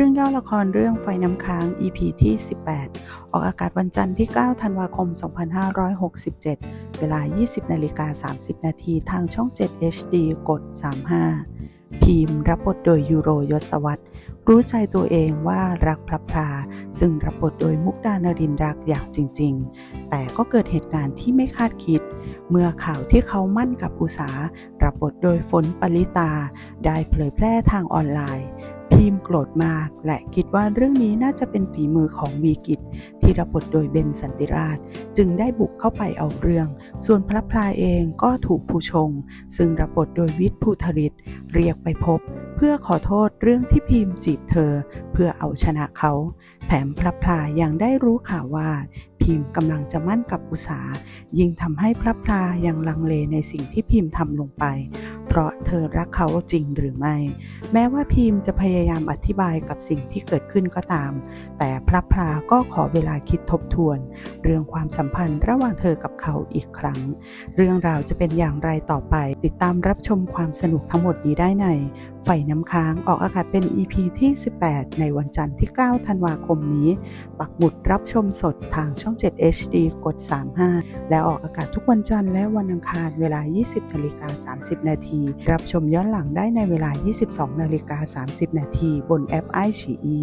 รื่องย่อละครเรื่องไฟน้ำค้าง EP ที่ 18 ออกอากาศวันจันทร์ที่ 9 ธันวาคม 2567 เวลา 20นาฬิกา30 นาทีทางช่อง 7 HD กด 35 พีมรับบทโดยยูโรยศวัตรรู้ใจตัวเองว่ารักพลับพลาซึ่งรับบทโดยมุกดานรินร์รักอย่างจริง ๆ แต่ก็เกิดเหตุการณ์ที่ไม่คาดคิด เมื่อข่าวที่เขามั่นกับอุสารับบทโดยฝนปริตา ได้เผยแพร่ทางออนไลน์ พีมโกรธมาก และคิดว่าเรื่องนี้น่าจะเป็นฝีมือของวีกิจที่รับบทโดยเบนสันติราช จึงได้บุกเข้าไปเอาเรื่อง ส่วนพระพลายเองก็ถูกผู้ชง ซึ่งรับบทโดยวิทย์ภูทริตเรียกไปพบ เพื่อขอโทษเรื่องที่พีมจีบเธอ เพื่อเอาชนะเขา แถมพระพลายยังได้รู้ข่าวว่าพิมพ์กำลังจะมั่นกับอุสายิ่งทำให้พระพลายังลังเลในสิ่งที่พิมพ์ทำลงไป เพราะเธอรักเขาจริงหรือไม่ แม้ว่าพิมพ์จะพยายามอธิบายกับสิ่งที่เกิดขึ้นก็ตาม แต่พระพลาก็ขอเวลาคิดทบทวน เรื่องความสัมพันธ์ระหว่างเธอกับเขาอีกครั้ง เรื่องราวจะเป็นอย่างไรต่อไป ติดตามรับชมความสนุกทั้งหมดนี้ได้ในไฟน้ำค้างออกอากาศเป็น EP ที่ 18 ในวันจันทร์ที่ 9 ธันวาคมนี้ ปักหมุดรับชมสดทางช่อง 7 HD กด 35 และออกอากาศทุกวันจันทร์และวันอังคารเวลา 20นาฬิกา30 นาทีรับชมย้อนหลังได้ในเวลา 22 นาฬิกา 30 นาทีบนแอป i อ e